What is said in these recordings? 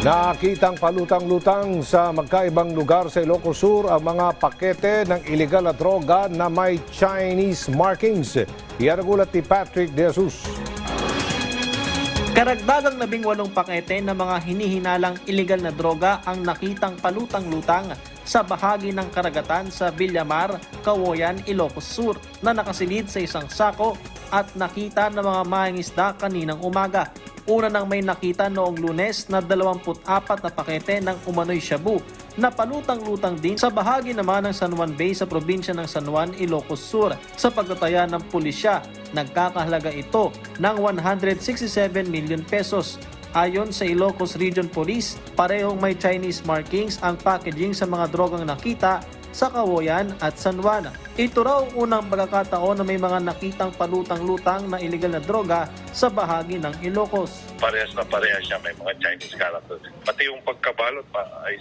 Nakitang palutang-lutang sa magkaibang lugar sa Ilocos Sur ang mga pakete ng iligal na droga na may Chinese markings. Yan ang ulat ni Patrick De Jesus. Karagdagang labing walong pakete ng mga hinihinalang iligal na droga ang nakitang palutang-lutang sa bahagi ng karagatan sa Villamar, Kawoyan, Ilocos Sur na nakasilid sa isang sako at nakita ng mga mangingisda kaninang umaga. Una nang may nakita noong lunes na 24 na pakete ng umano'y shabu na palutang-lutang din sa bahagi naman ng San Juan Bay sa probinsya ng San Juan, Ilocos Sur. Sa pagtataya ng pulisya, nagkakahalaga ito ng 167 million pesos. Ayon sa Ilocos Region Police, parehong may Chinese markings ang packaging sa mga drogang nakita sa Kawoyan at San Juan. Ito raw ang unang pagkakataon na may mga nakitang palutang-lutang na iligal na droga sa bahagi ng Ilocos. parehas na parehas siya. May mga Chinese character. Pati yung pagkabalot pa, ay,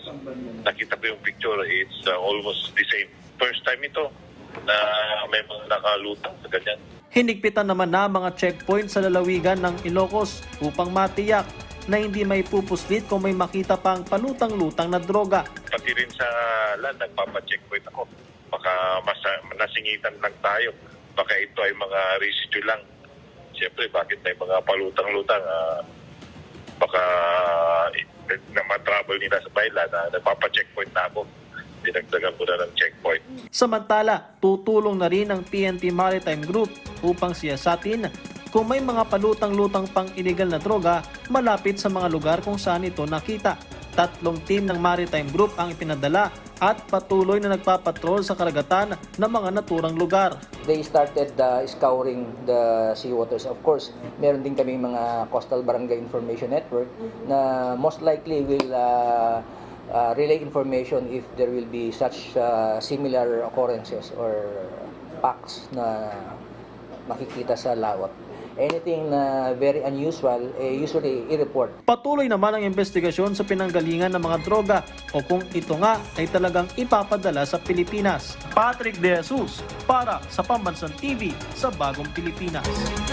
nakita ko yung picture, it's uh, almost the same. First time ito na may mga nakalutang sa ganyan. Hinigpitan naman na mga checkpoint sa lalawigan ng Ilocos upang matiyak na hindi may pupuslit kung may makita pang palutang-lutang na droga. Pati rin sa land, nagpapacheckpoint ako. Baka mas, nasingitan lang tayo. Baka ito ay mga residue lang. Siyempre, bakit may mga palutang-lutang? ah, baka eh, na matravel nila sa baila na nagpapacheckpoint na ako. Dinagdagan ko na ng checkpoint. Samantala, tutulong na rin ang PNP Maritime Group upang siyasatin kung may mga palutang-lutang pang illegal na droga malapit sa mga lugar kung saan ito nakita. Tatlong team ng Maritime Group ang ipinadala at patuloy na nagpapatrol sa karagatan ng mga naturang lugar. they started uh, scouring the seawaters. Of course, meron din kami mga coastal barangay information network na most likely will uh, uh, relay information if there will be such uh, similar occurrences or packs na makikita sa lawat. Anything na very unusual, eh, usually i-report Patuloy naman ang investigasyon sa pinanggalingan ng mga droga o kung ito nga ay talagang ipapadala sa Pilipinas. Patrick De Jesus para sa Pambansang TV sa Bagong Pilipinas.